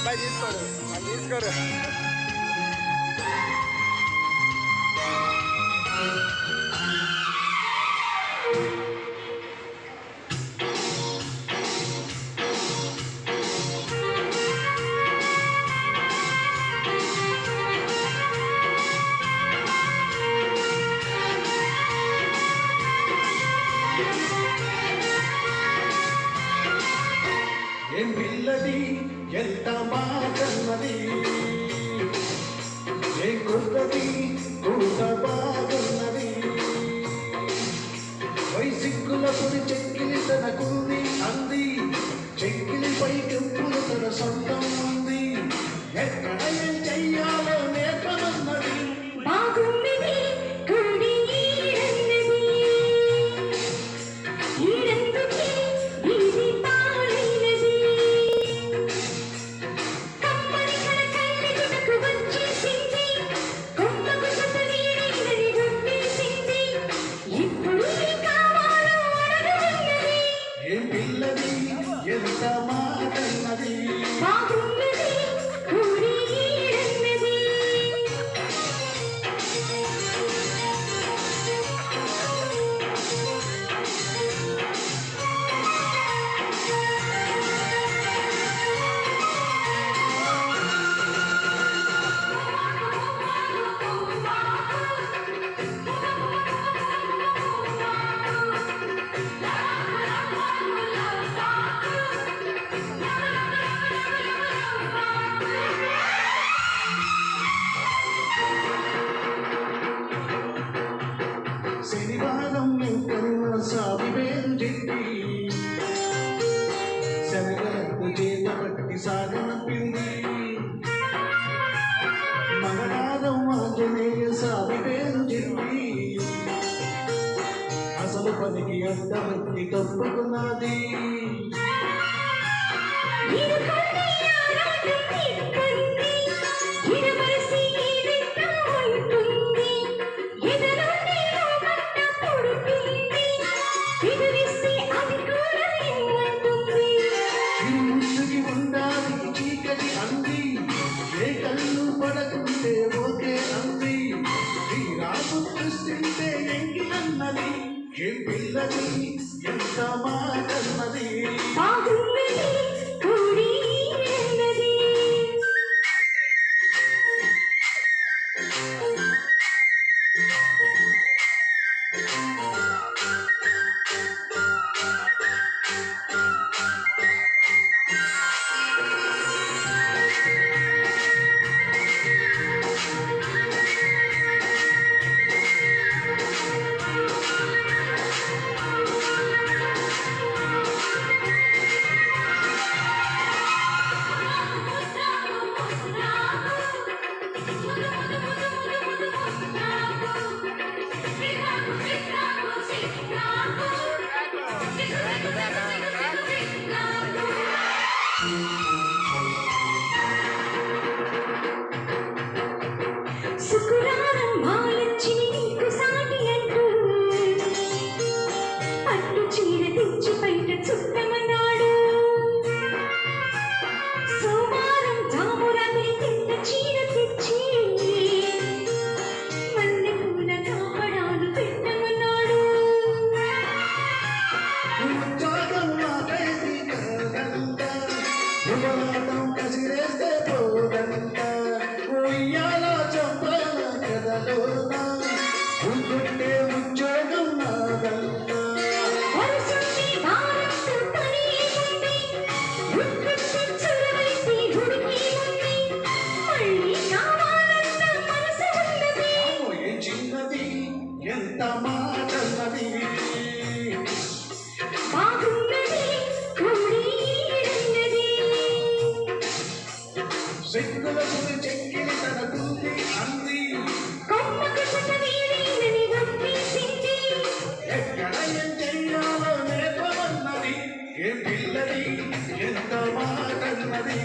అబ్బాయి తీసుకోడు వాళ్ళు తీసుకోరు బాగున్నది ఏ కొత్తది కూత బాగున్నది వైసిక్కుల పొడి చెక్కిలి తనకుంది అంది. చెక్కిలి పై కెంపులు తన సొంతం కూడా ఏమంటుంది కప్పుకున్నది ఉండాలి చీకటి అంది. ఏ కళ్ళు పడకుంటే ఓకే అంది. ఏ పిల్లది ఎంత శుక్రవారం మహాలక్ష్మి నీకు సాటి అంటూ. పట్టు చీర తెచ్చి బయట చుట్టమన్నాడు. సోమవారం జామురాత్రి తిన్న చీర తెచ్చి మల్లె పూల కాపడాలు పెట్టమన్నాడు. ఉద్యోగం కదలోన ఉంటుంటే ఉద్యోగం నాదన్నా ఉంది ఎంత మాటన్నది